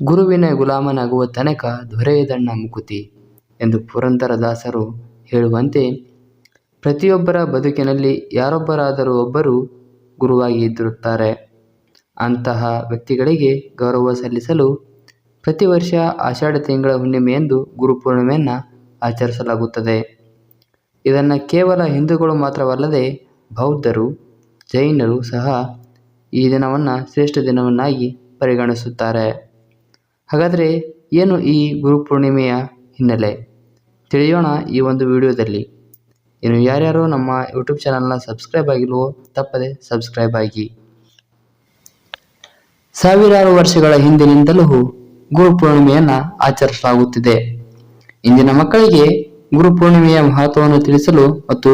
ಗುರುವಿನ ಗುಲಾಮನಾಗುವ ತನಕ ದೊರೆಯದಣ್ಣ ಮುಕುತಿ ಎಂದು ಪುರಂದರದಾಸರು ಹೇಳುವಂತೆ ಪ್ರತಿಯೊಬ್ಬರ ಬದುಕಿನಲ್ಲಿ ಯಾರೊಬ್ಬರಾದರೂ ಒಬ್ಬರು ಗುರುವಾಗಿ ಇದ್ದಿರುತ್ತಾರೆ. ಅಂತಹ ವ್ಯಕ್ತಿಗಳಿಗೆ ಗೌರವ ಸಲ್ಲಿಸಲು ಪ್ರತಿ ವರ್ಷ ಆಷಾಢ ತಿಂಗಳ ಹುಣ್ಣಿಮೆಯಂದು ಗುರುಪೂರ್ಣಿಮೆಯನ್ನು ಆಚರಿಸಲಾಗುತ್ತದೆ. ಇದನ್ನು ಕೇವಲ ಹಿಂದೂಗಳು ಮಾತ್ರವಲ್ಲದೆ ಬೌದ್ಧರು, ಜೈನರು ಸಹ ಈ ದಿನವನ್ನು ಶ್ರೇಷ್ಠ ದಿನವನ್ನಾಗಿ ಪರಿಗಣಿಸುತ್ತಾರೆ. ಹಾಗಾದರೆ ಏನು ಈ ಗುರುಪೂರ್ಣಿಮೆಯ ಹಿನ್ನೆಲೆ? ತಿಳಿಯೋಣ ಈ ಒಂದು ವಿಡಿಯೋದಲ್ಲಿ. ಇನ್ನು ಯಾರ್ಯಾರು ನಮ್ಮ ಯೂಟ್ಯೂಬ್ ಚಾನಲ್ನ ಸಬ್ಸ್ಕ್ರೈಬ್ ಆಗಿಲ್ವೋ, ತಪ್ಪದೆ ಸಬ್ಸ್ಕ್ರೈಬ್ ಆಗಿ. ಸಾವಿರಾರು ವರ್ಷಗಳ ಹಿಂದಿನಿಂದಲೂ ಗುರುಪೂರ್ಣಿಮೆಯನ್ನು ಆಚರಿಸಲಾಗುತ್ತಿದೆ. ಇಂದಿನ ಮಕ್ಕಳಿಗೆ ಗುರುಪೂರ್ಣಿಮೆಯ ಮಹತ್ವವನ್ನು ತಿಳಿಸಲು ಮತ್ತು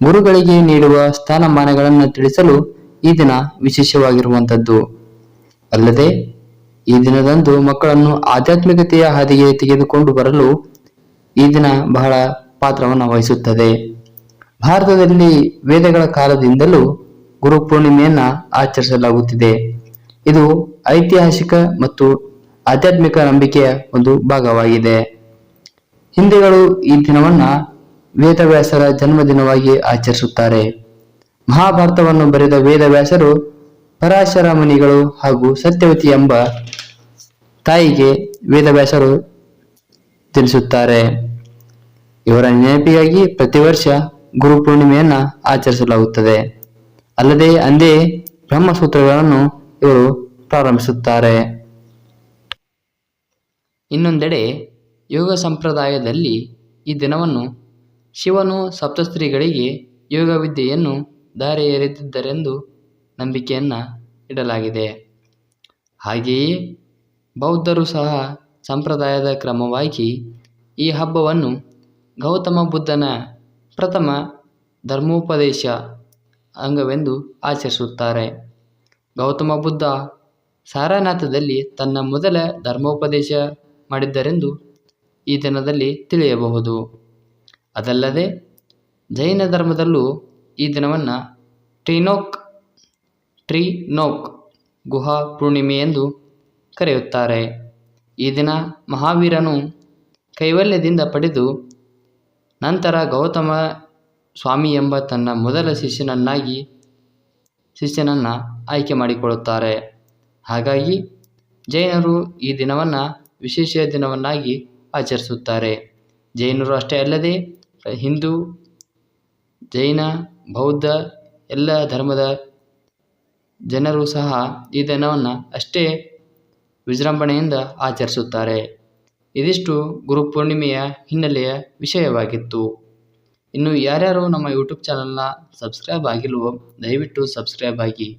ಗುರುಗಳಿಗೆ ನೀಡುವ ಸ್ಥಾನಮಾನಗಳನ್ನು ತಿಳಿಸಲು ಈ ದಿನ ವಿಶೇಷವಾಗಿರುವಂಥದ್ದು. ಅಲ್ಲದೆ ಈ ದಿನದಂದು ಮಕ್ಕಳನ್ನು ಆಧ್ಯಾತ್ಮಿಕತೆಯ ಹಾದಿಗೆ ತೆಗೆದುಕೊಂಡು ಬರಲು ಈ ದಿನ ಬಹಳ ಪಾತ್ರವನ್ನು ವಹಿಸುತ್ತದೆ. ಭಾರತದಲ್ಲಿ ವೇದಗಳ ಕಾಲದಿಂದಲೂ ಗುರುಪೂರ್ಣಿಮೆಯನ್ನ ಆಚರಿಸಲಾಗುತ್ತಿದೆ. ಇದು ಐತಿಹಾಸಿಕ ಮತ್ತು ಆಧ್ಯಾತ್ಮಿಕ ನಂಬಿಕೆಯ ಒಂದು ಭಾಗವಾಗಿದೆ. ಹಿಂದೆಗಳು ಈ ದಿನವನ್ನ ವೇದವ್ಯಾಸರ ಜನ್ಮದಿನವಾಗಿ ಆಚರಿಸುತ್ತಾರೆ. ಮಹಾಭಾರತವನ್ನು ಬರೆದ ವೇದವ್ಯಾಸರು ಪರಾಶರ ಮುನಿಗಳು ಹಾಗೂ ಸತ್ಯವತಿ ಎಂಬ ತಾಯಿಗೆ ವೇದವ್ಯಾಸರು ತಿಳಿಸುತ್ತಾರೆ. ಇವರ ನೆನಪಿಗಾಗಿ ಪ್ರತಿ ವರ್ಷ ಗುರುಪೂರ್ಣಿಮೆಯನ್ನ ಆಚರಿಸಲಾಗುತ್ತದೆ. ಅಲ್ಲದೆ ಅಂದೇ ಬ್ರಹ್ಮಸೂತ್ರಗಳನ್ನು ಇವರು ಪ್ರಾರಂಭಿಸುತ್ತಾರೆ. ಇನ್ನೊಂದೆಡೆ ಯೋಗ ಸಂಪ್ರದಾಯದಲ್ಲಿ ಈ ದಿನವನ್ನು ಶಿವನು ಸಪ್ತಸ್ತ್ರೀಗಳಿಗೆ ಯೋಗ ವಿದ್ಯೆಯನ್ನು ದಾರಿ ಎರೆದಿದ್ದರೆಂದು ನಂಬಿಕೆಯನ್ನು ಇಡಲಾಗಿದೆ. ಹಾಗೆಯೇ ಬೌದ್ಧರು ಸಹ ಸಂಪ್ರದಾಯದ ಕ್ರಮವಾಗಿ ಈ ಹಬ್ಬವನ್ನು ಗೌತಮ ಬುದ್ಧನ ಪ್ರಥಮ ಧರ್ಮೋಪದೇಶ ಅಂಗವೆಂದು ಆಚರಿಸುತ್ತಾರೆ. ಗೌತಮ ಬುದ್ಧ ಸಾರನಾಥದಲ್ಲಿ ತನ್ನ ಮೊದಲ ಧರ್ಮೋಪದೇಶ ಮಾಡಿದ್ದರೆಂದು ಈ ದಿನದಲ್ಲಿ ತಿಳಿಯಬಹುದು. ಅದಲ್ಲದೆ ಜೈನ ಧರ್ಮದಲ್ಲೂ ಈ ದಿನವನ್ನು ಟ್ರಿನೋಕ್ ಟ್ರಿನೋಕ್ ಗುಹಾ ಪೂರ್ಣಿಮೆ ಎಂದು ಕರೆಯುತ್ತಾರೆ. ಈ ದಿನ ಮಹಾವೀರನು ಕೈವಲ್ಯದಿಂದ ಪಡೆದು ನಂತರ ಗೌತಮ ಸ್ವಾಮಿ ಎಂಬ ತನ್ನ ಮೊದಲ ಶಿಷ್ಯನನ್ನಾಗಿ ಶಿಷ್ಯನನ್ನು ಆಯ್ಕೆ ಮಾಡಿಕೊಳ್ಳುತ್ತಾರೆ. ಹಾಗಾಗಿ ಜೈನರು ಈ ದಿನವನ್ನು ವಿಶೇಷ ದಿನವನ್ನಾಗಿ ಆಚರಿಸುತ್ತಾರೆ. ಜೈನರು ಅಷ್ಟೇ ಅಲ್ಲದೆ ಹಿಂದೂ, ಜೈನ, ಬೌದ್ಧ ಎಲ್ಲ ಧರ್ಮದ ಜನರು ಸಹ ಈ ದಿನವನ್ನು ಅಷ್ಟೇ ವಿಜೃಂಭಣೆಯಿಂದ ಆಚರಿಸುತ್ತಾರೆ. ಇದಿಷ್ಟು ಗುರುಪೂರ್ಣಿಮೆಯ ಹಿನ್ನೆಲೆಯ ವಿಷಯವಾಗಿತ್ತು. ಇನ್ನು ಯಾರ್ಯಾರು ನಮ್ಮ ಯೂಟ್ಯೂಬ್ ಚಾನಲ್ನ ಸಬ್ಸ್ಕ್ರೈಬ್ ಆಗಿಲ್ವೋ, ದಯವಿಟ್ಟು ಸಬ್ಸ್ಕ್ರೈಬ್ ಆಗಿ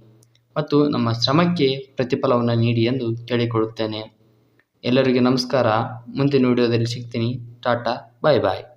ಮತ್ತು ನಮ್ಮ ಶ್ರಮಕ್ಕೆ ಪ್ರತಿಫಲವನ್ನು ನೀಡಿ ಎಂದು ಕೇಳಿಕೊಳ್ಳುತ್ತೇನೆ. ಎಲ್ಲರಿಗೆ ನಮಸ್ಕಾರ. ಮುಂದಿನ ವಿಡಿಯೋದಲ್ಲಿ ಸಿಗ್ತೀನಿ. ಟಾಟಾ, ಬಾಯ್ ಬಾಯ್.